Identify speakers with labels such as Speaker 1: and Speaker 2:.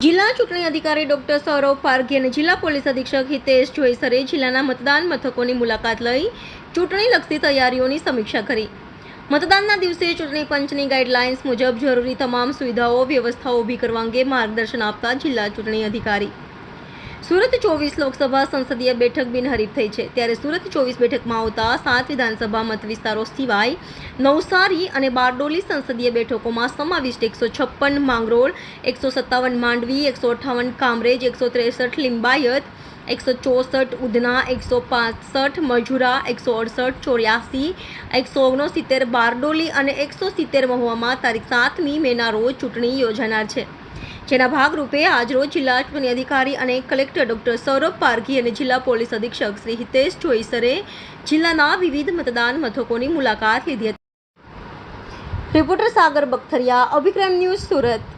Speaker 1: જિલ્લા ચૂંટણી અધિકારી ચૂંટણી ડોક્ટર સૌરવ પારઘી અને જિલ્લા પોલીસ અધિક્ષક હિતેશ જોઈસરે જિલ્લાના મતદાન મથકોની મુલાકાત લઈ ચૂંટણીલક્ષી તૈયારીઓની સમીક્ષા કરી. મતદાનના દિવસે ચૂંટણી પંચની ગાઈડલાઇન્સ મુજબ જરૂરી તમામ સુવિધાઓ, વ્યવસ્થાઓ ઊભી કરવા અંગે માર્ગદર્શન આપતા જિલ્લા ચૂંટણી અધિકારી સુરત ચોવીસ લોકસભા સંસદીય બેઠક બિનહરીફ થઈ છે. ત્યારે સુરત ચોવીસ બેઠકમાં આવતા સાત વિધાનસભા મત વિસ્તારો સિવાય નવસારી અને બારડોલી સંસદીય બેઠકોમાં સમાવિષ્ટ એકસો છપ્પન માંગરોળ, એકસો સત્તાવન માંડવી, એકસો અઠ્ઠાવન કામરેજ, એકસો ત્રેસઠ લિંબાયત, એકસો ચોસઠ ઉધના, એકસો પાસઠ મજુરા, એકસો અડસઠ ચોર્યાસી, એકસો ઓગણસિત્તેર બારડોલી અને એકસો સિત્તેર મહુવામાં તારીખ સાતમી મેના રોજ ચૂંટણી યોજાનાર છે. જેના ભાગરૂપે આજરોજ જિલ્લા ચૂંટણી અધિકારી અને કલેક્ટર ડોક્ટર સૌરભ પારઘી અને જિલ્લા પોલીસ અધિક્ષક શ્રી હિતેશ જોઈસરે જિલ્લાના વિવિધ મતદાન મથકોની મુલાકાત લીધી હતી. Reporter Sagar બખથરિયા, Abhikram news Surat.